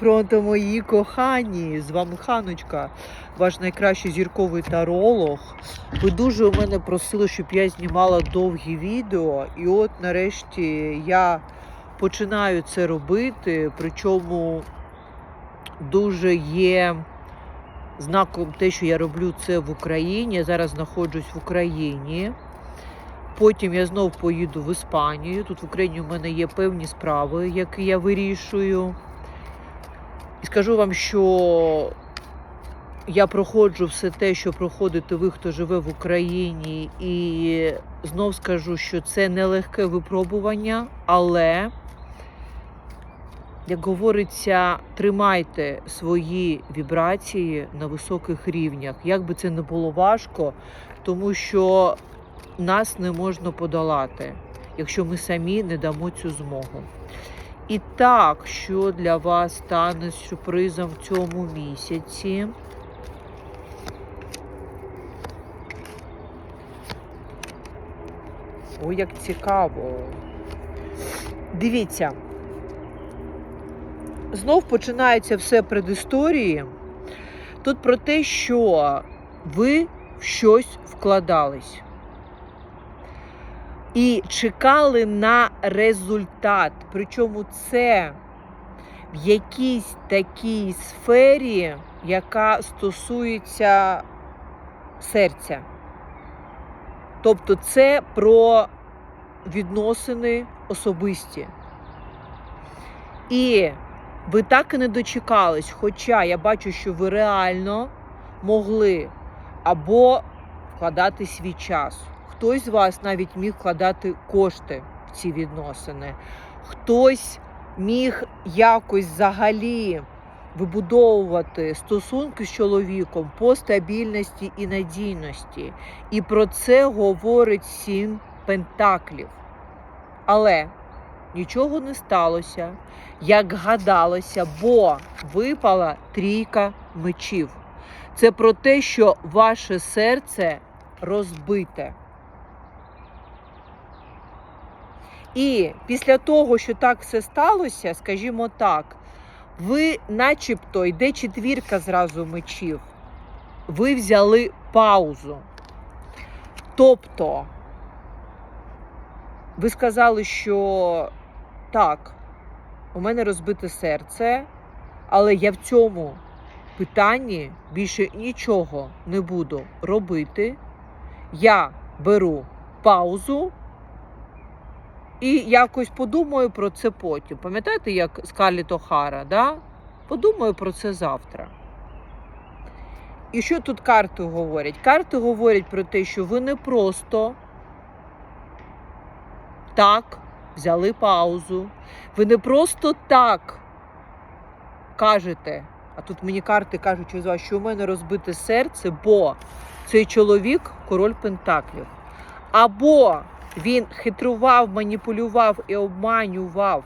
Пронто, мої кохані! З вами Ханочка, ваш найкращий зірковий таролог. Ви дуже у мене просили, щоб я знімала довгі відео, і от нарешті я починаю це робити. Причому дуже є знаком те, що я роблю це в Україні. Я зараз знаходжусь в Україні. Потім я знов поїду в Іспанію. Тут в Україні у мене є певні справи, які я вирішую. І скажу вам, що я проходжу все те, що проходите ви, хто живе в Україні, і знов скажу, що це нелегке випробування, але, як говориться, тримайте свої вібрації на високих рівнях. Як би це не було важко, тому що нас не можна подолати, якщо ми самі не дамо цю змогу. І так, що для вас стане сюрпризом в цьому місяці? Ой, як цікаво. Дивіться. Знов починається все предісторії. Тут про те, що ви в щось вкладались і чекали на результат. Причому це в якійсь такій сфері, яка стосується серця. Тобто це про відносини особисті. І ви так і не дочекались, хоча я бачу, що ви реально могли або вкладати свій час. Хтось з вас навіть міг вкладати кошти в ці відносини, хтось міг якось взагалі вибудовувати стосунки з чоловіком по стабільності і надійності. І про це говорить сім пентаклів. Але нічого не сталося, як гадалося, бо випала трійка мечів. Це про те, що ваше серце розбите. І після того, що так все сталося, скажімо так, ви, начебто, йде четвірка зразу мечів, ви взяли паузу. Тобто, ви сказали, що так, у мене розбите серце, але я в цьому питанні більше нічого не буду робити. Я беру паузу. І якось подумаю про це потім. Пам'ятаєте, як Скарлетт Охара, да? Подумаю про це завтра. І що тут карти говорять? Карти говорять про те, що ви не просто так взяли паузу. Ви не просто так кажете, а тут мені карти кажуть, що у мене розбите серце, бо цей чоловік король Пентаклів. Або він хитрував, маніпулював і обманював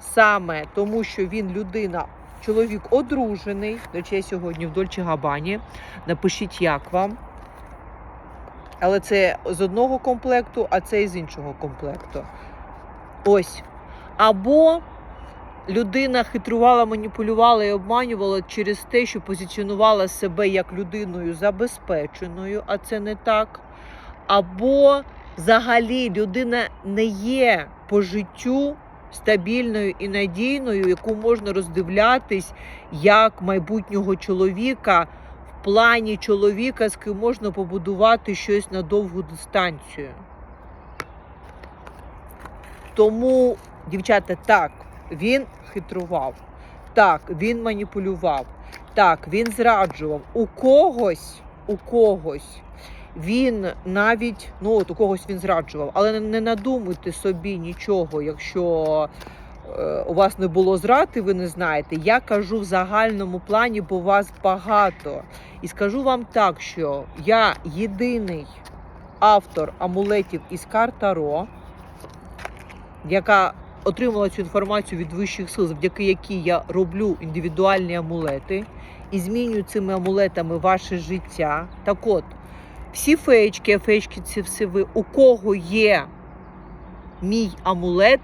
саме тому, що він людина, чоловік одружений. До речі, я сьогодні в Дольче Габані. Напишіть, як вам. Але це з одного комплекту, а це з іншого комплекту. Ось. Або людина хитрувала, маніпулювала і обманювала через те, що позиціонувала себе як людиною забезпеченою, а це не так. Або взагалі людина не є по життю стабільною і надійною, яку можна роздивлятись як майбутнього чоловіка в плані чоловіка, з ким можна побудувати щось на довгу дистанцію. Тому, дівчата, так, він хитрував, так, він маніпулював, так, він зраджував. У когось, у когось він навіть ну от у когось він зраджував, але не, надумуйте собі нічого, якщо е, у вас не було зради, ви не знаєте. Я кажу в загальному плані, бо вас багато. І скажу вам так, що я єдиний автор амулетів із карт Таро, яка отримала цю інформацію від вищих сил, завдяки якій я роблю індивідуальні амулети і змінюю цими амулетами ваше життя. Так от. Всі феєчки, феєчки це все ви. У кого є мій амулет,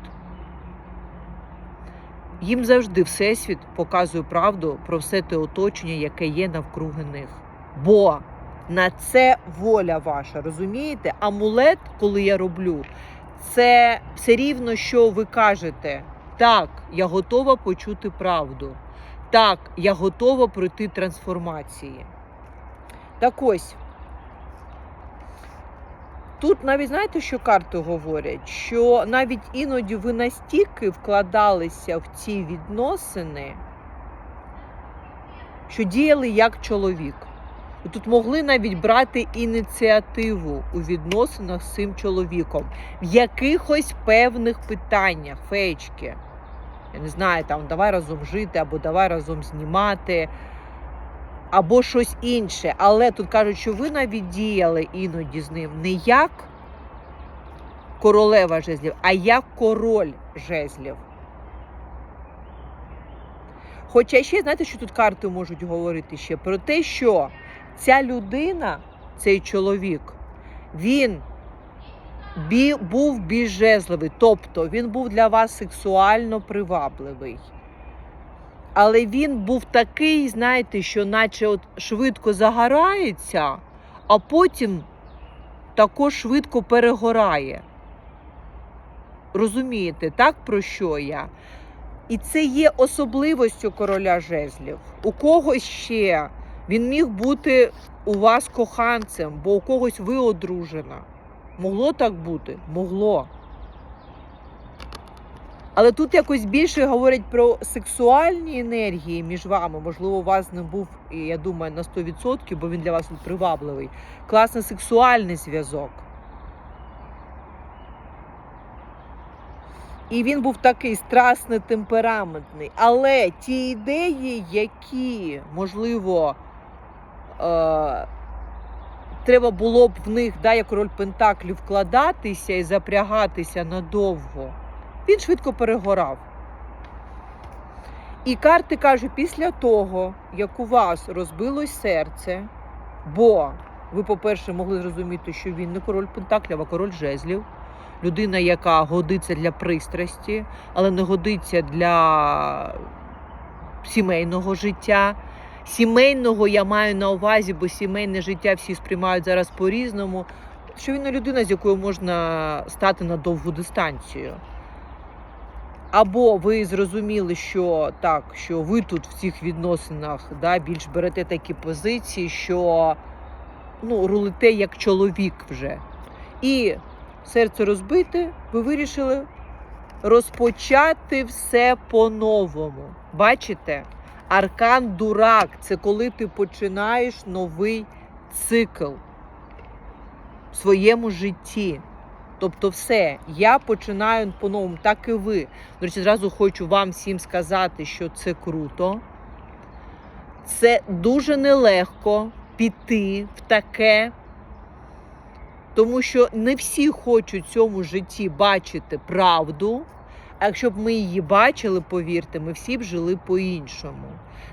їм завжди Всесвіт показує правду про все те оточення, яке є навкруги них. Бо на це воля ваша, розумієте? Амулет, коли я роблю, це все рівно, що ви кажете. Так, я готова почути правду. Так, я готова пройти трансформації. Так ось. Тут навіть знаєте, що карти говорять? Що навіть іноді ви настільки вкладалися в ці відносини, що діяли як чоловік. Ви тут могли навіть брати ініціативу у відносинах з цим чоловіком в якихось певних питаннях, феєчки. Я не знаю, там давай разом жити, або давай разом знімати, або щось інше. Але тут кажуть, що ви навіть діяли іноді з ним не як королева жезлів, а як король жезлів. Хоча ще, знаєте, що тут карти можуть говорити ще про те, що ця людина, цей чоловік, він бі, був більш жезливий, тобто він був для вас сексуально привабливий. Але він був такий, знаєте, що наче от швидко загорається, а потім також швидко перегорає. Розумієте, так про що я? І це є особливостю короля жезлів. У когось ще він міг бути у вас коханцем, бо у когось ви одружена. Могло так бути? Могло. Але тут якось більше говорять про сексуальні енергії між вами. Можливо, у вас не був, я думаю, на 100%, бо він для вас привабливий. Класний сексуальний зв'язок. І він був такий страстний, темпераментний. Але ті ідеї, які, можливо, е- треба було б в них, да, як король Пентаклів, вкладатися і запрягатися надовго, він швидко перегорав. І карти кажуть, після того, як у вас розбилось серце, бо ви, по-перше, могли зрозуміти, що він не король Пентаклів, а король жезлів людина, яка годиться для пристрасті, але не годиться для сімейного життя. Сімейного я маю на увазі, бо сімейне життя всі сприймають зараз по-різному. Що він не людина, з якою можна стати на довгу дистанцію. Або ви зрозуміли, що так, що ви тут в цих відносинах да, більш берете такі позиції, що ну, рулите як чоловік вже. І серце розбите, ви вирішили розпочати все по-новому. Бачите? Аркан дурак це коли ти починаєш новий цикл в своєму житті. Тобто, все, я починаю по-новому, так і ви. До речі, зразу хочу вам всім сказати, що це круто. Це дуже нелегко піти в таке. Тому що не всі хочуть в цьому житті бачити правду. А якщо б ми її бачили, повірте, ми всі б жили по-іншому.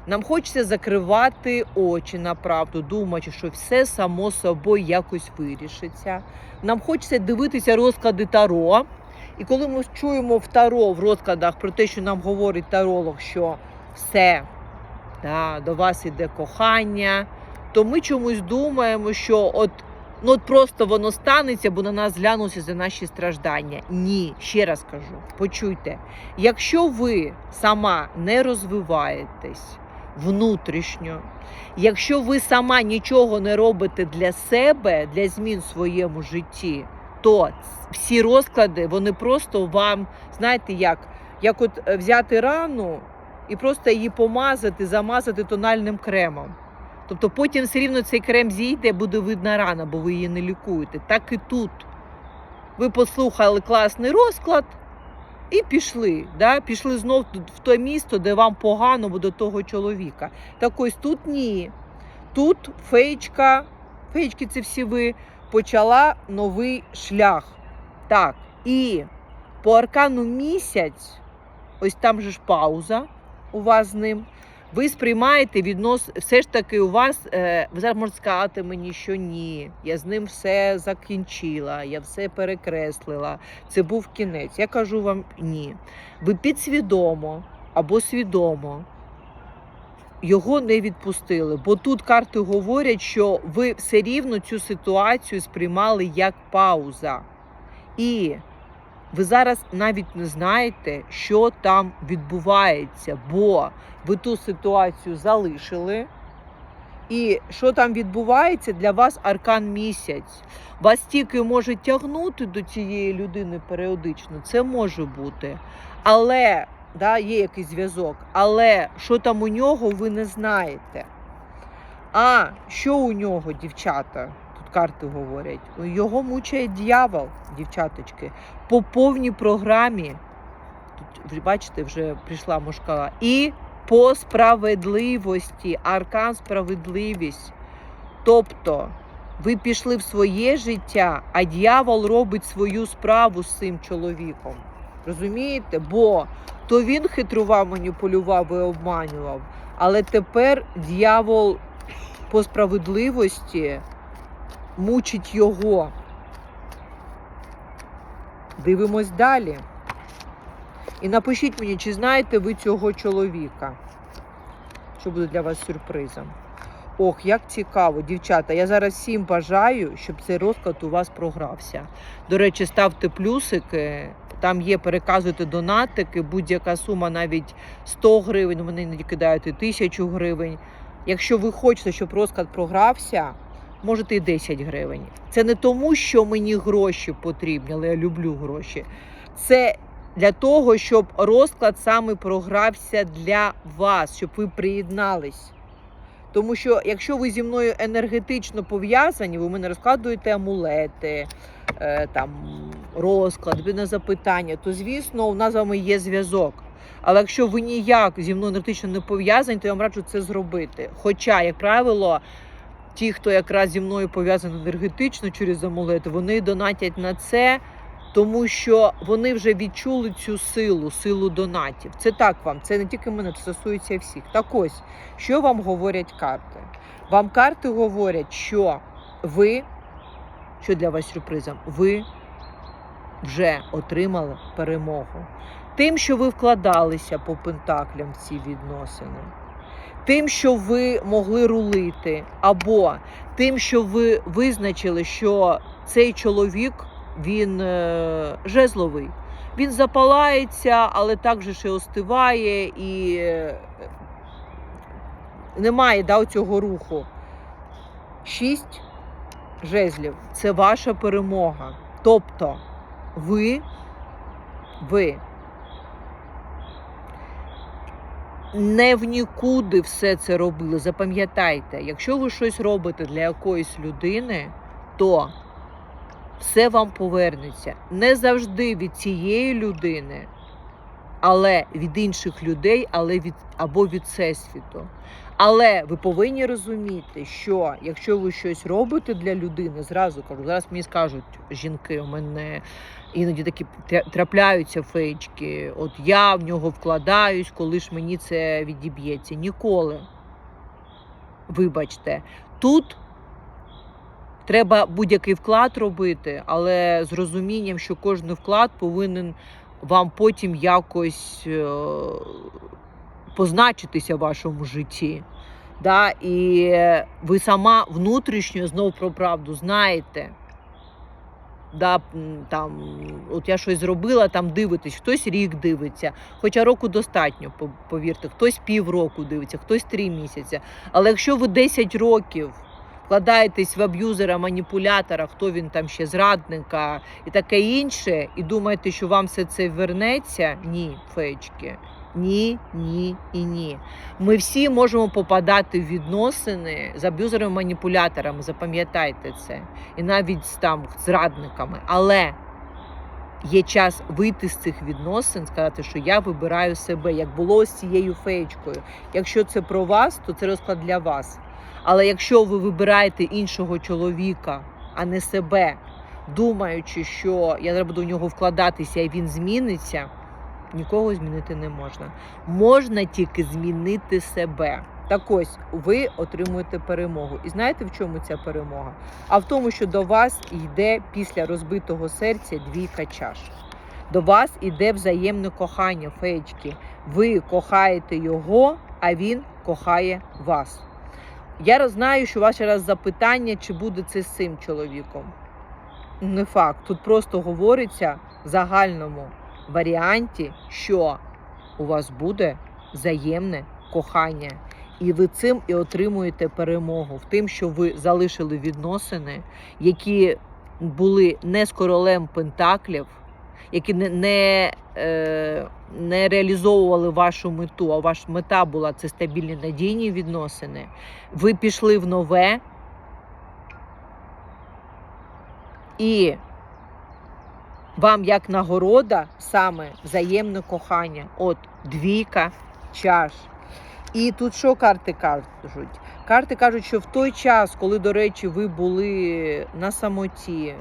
Нам хочеться закривати очі на правду, думаючи, що все само собою якось вирішиться. Нам хочеться дивитися розклади Таро. І коли ми чуємо в Таро в розкладах про те, що нам говорить таролог, що все, да, до вас іде кохання, то ми чомусь думаємо, що от Ну от просто воно станеться, бо на нас глянуться за наші страждання. Ні, ще раз кажу, почуйте, якщо ви сама не розвиваєтесь внутрішньо, якщо ви сама нічого не робите для себе, для змін в своєму житті, то всі розклади вони просто вам, знаєте, як, як от е, взяти рану і просто її помазати, замазати тональним кремом. Тобто потім все рівно цей крем зійде, буде видна рана, бо ви її не лікуєте. Так і тут. Ви послухали класний розклад і пішли. Да? Пішли знов в те місто, де вам погано бо до того чоловіка. Так ось тут ні. Тут феєчка, феєчки це всі ви, почала новий шлях. Так, і по аркану місяць, ось там же ж пауза у вас з ним ви сприймаєте віднос, все ж таки у вас, е, ви зараз можете сказати мені, що ні, я з ним все закінчила, я все перекреслила. Це був кінець. Я кажу вам ні. Ви підсвідомо або свідомо його не відпустили. Бо тут карти говорять, що ви все рівно цю ситуацію сприймали як пауза. І ви зараз навіть не знаєте, що там відбувається, бо ви ту ситуацію залишили. І що там відбувається для вас аркан місяць. Вас тільки може тягнути до цієї людини періодично, це може бути. Але да, є якийсь зв'язок. Але що там у нього, ви не знаєте. А що у нього, дівчата? Карти говорять. Його мучає дьявол, дівчаточки, по повній програмі. Тут, бачите, вже прийшла мошкала. І по справедливості, аркан справедливість. Тобто ви пішли в своє життя, а дьявол робить свою справу з цим чоловіком. Розумієте? Бо то він хитрував, маніпулював і обманював, але тепер дьявол по справедливості мучить його. Дивимось далі. І напишіть мені, чи знаєте ви цього чоловіка, що буде для вас сюрпризом. Ох, як цікаво, дівчата. Я зараз всім бажаю, щоб цей розклад у вас програвся. До речі, ставте плюсики. Там є, переказуйте донатики, будь-яка сума, навіть 100 гривень, вони не кидають і 1000 гривень. Якщо ви хочете, щоб розклад програвся, можете і 10 гривень. Це не тому, що мені гроші потрібні, але я люблю гроші. Це для того, щоб розклад саме програвся для вас, щоб ви приєднались. Тому що якщо ви зі мною енергетично пов'язані, ви мене розкладуєте амулети, е, там розклад, на запитання, то звісно, у нас з вами є зв'язок. Але якщо ви ніяк зі мною енергетично не пов'язані, то я вам раджу це зробити. Хоча, як правило, ті, хто якраз зі мною пов'язані енергетично через амулети, вони донатять на це, тому що вони вже відчули цю силу, силу донатів. Це так вам, це не тільки мене, це стосується всіх. Так ось, що вам говорять карти? Вам карти говорять, що ви, що для вас сюрпризом, ви вже отримали перемогу. Тим, що ви вкладалися по пентаклям в ці відносини, тим, що ви могли рулити, або тим, що ви визначили, що цей чоловік він е, жезловий. Він запалається, але також ще остиває і е, немає да, цього руху. Шість жезлів це ваша перемога. Тобто ви, ви не в нікуди все це робили. Запам'ятайте, якщо ви щось робите для якоїсь людини, то все вам повернеться. Не завжди від цієї людини, але від інших людей, але від або від всесвіту. Але ви повинні розуміти, що якщо ви щось робите для людини, зразу кажу, зараз мені скажуть жінки, у мене іноді такі трапляються фейчки. От я в нього вкладаюсь, коли ж мені це відіб'ється. Ніколи. Вибачте, тут треба будь-який вклад робити, але з розумінням, що кожен вклад повинен вам потім якось е, позначитися в вашому житті. Да? І ви сама внутрішньо знов про правду знаєте. Да, там, от я щось зробила, там дивитесь, хтось рік дивиться, хоча року достатньо, повірте, хтось півроку дивиться, хтось три місяці. Але якщо ви 10 років вкладаєтесь в аб'юзера, маніпулятора, хто він там ще зрадника і таке інше, і думаєте, що вам все це вернеться, ні, феєчки. Ні, ні і ні. Ми всі можемо попадати в відносини з аб'юзерами, маніпуляторами. Запам'ятайте це. І навіть там зрадниками. Але є час вийти з цих відносин, сказати, що я вибираю себе, як було з цією феєчкою. Якщо це про вас, то це розклад для вас. Але якщо ви вибираєте іншого чоловіка, а не себе, думаючи, що я буду в нього вкладатися і він зміниться, нікого змінити не можна. Можна тільки змінити себе. Так ось ви отримуєте перемогу. І знаєте, в чому ця перемога? А в тому, що до вас йде після розбитого серця двійка чаш. До вас іде взаємне кохання, феєчки. Ви кохаєте його, а він кохає вас. Я знаю, що ваше раз запитання, чи буде це з цим чоловіком. Не факт. Тут просто говориться загальному варіанті, що у вас буде взаємне кохання. І ви цим і отримуєте перемогу в тим, що ви залишили відносини, які були не з королем Пентаклів, які не, не, е, не реалізовували вашу мету, а ваша мета була це стабільні надійні відносини. Ви пішли в нове. І вам як нагорода саме взаємне кохання. От двійка чаш. І тут що карти кажуть? Карти кажуть, що в той час, коли, до речі, ви були на самоті,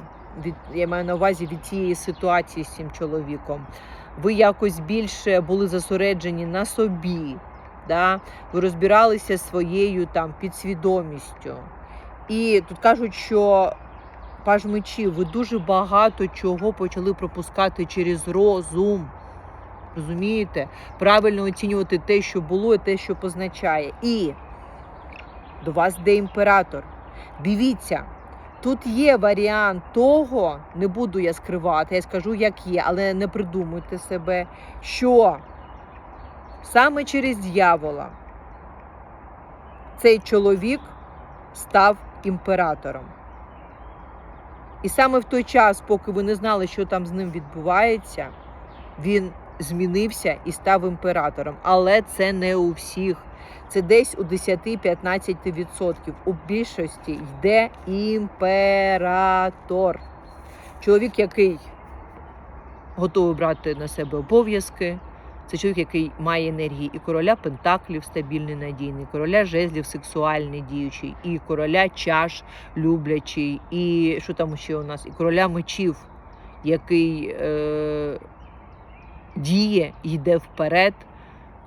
від, я маю на увазі від цієї ситуації з цим чоловіком, ви якось більше були зосереджені на собі, да? ви розбиралися своєю там підсвідомістю. І тут кажуть, що паж мечів, ви дуже багато чого почали пропускати через розум. Розумієте? Правильно оцінювати те, що було, і те, що позначає. І до вас йде імператор. Дивіться, тут є варіант того, не буду я скривати, я скажу, як є, але не придумуйте себе, що саме через дьявола цей чоловік став імператором. І саме в той час, поки ви не знали, що там з ним відбувається, він змінився і став імператором. Але це не у всіх. Це десь у 10-15%. У більшості йде імператор. Чоловік, який готовий брати на себе обов'язки. Це чоловік, який має енергії і короля Пентаклів стабільний надійний, короля жезлів сексуальний діючий, і короля чаш люблячий, і що там ще у нас? І короля мечів, який е, діє, йде вперед,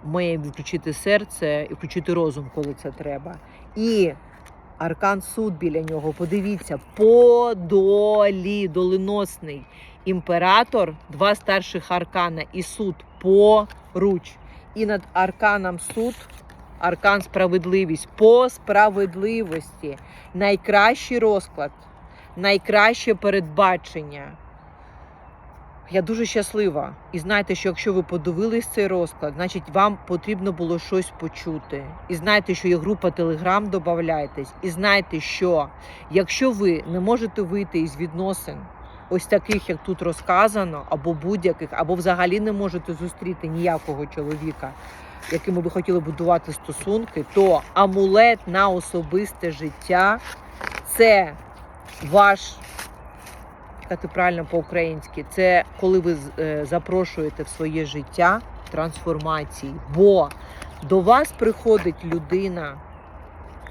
має включити серце і включити розум, коли це треба. І аркан суд біля нього. Подивіться, по доленосний імператор, два старших аркана і суд поруч. І над арканом суд, аркан справедливість по справедливості. Найкращий розклад, найкраще передбачення. Я дуже щаслива. І знайте, що якщо ви подивились цей розклад, значить вам потрібно було щось почути. І знайте, що є група Телеграм, додавайтесь. І знайте, що якщо ви не можете вийти із відносин, ось таких, як тут розказано, або будь-яких, або взагалі не можете зустріти ніякого чоловіка, якими ви хотіли будувати стосунки, то амулет на особисте життя це ваш сказати правильно по-українськи, це коли ви е, запрошуєте в своє життя трансформації. Бо до вас приходить людина,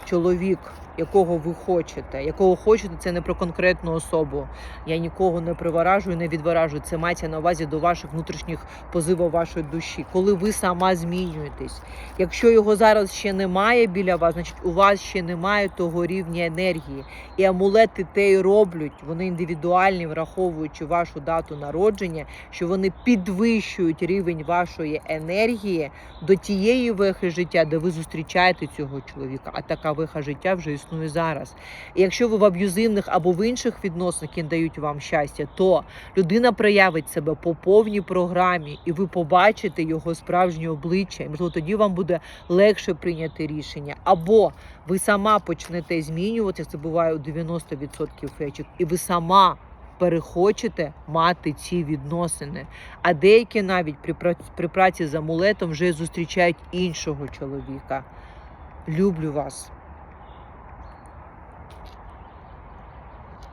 чоловік, якого ви хочете, якого хочете, це не про конкретну особу. Я нікого не приваражую, не відваражую. Це мається на увазі до ваших внутрішніх позивів вашої душі. Коли ви сама змінюєтесь. Якщо його зараз ще немає біля вас, значить у вас ще немає того рівня енергії. І амулети те й роблять, вони індивідуальні, враховуючи вашу дату народження, що вони підвищують рівень вашої енергії до тієї вехи життя, де ви зустрічаєте цього чоловіка. А така веха життя вже існує зараз. І якщо ви в аб'юзивних або в інших відносинах, які не дають вам щастя, то людина проявить себе по повній програмі, і ви побачите його справжнє обличчя. І можливо, тоді вам буде легше прийняти рішення. Або ви сама почнете змінюватися, це буває у 90% фечок, і ви сама перехочете мати ці відносини. А деякі навіть при праці, при праці з амулетом вже зустрічають іншого чоловіка. Люблю вас.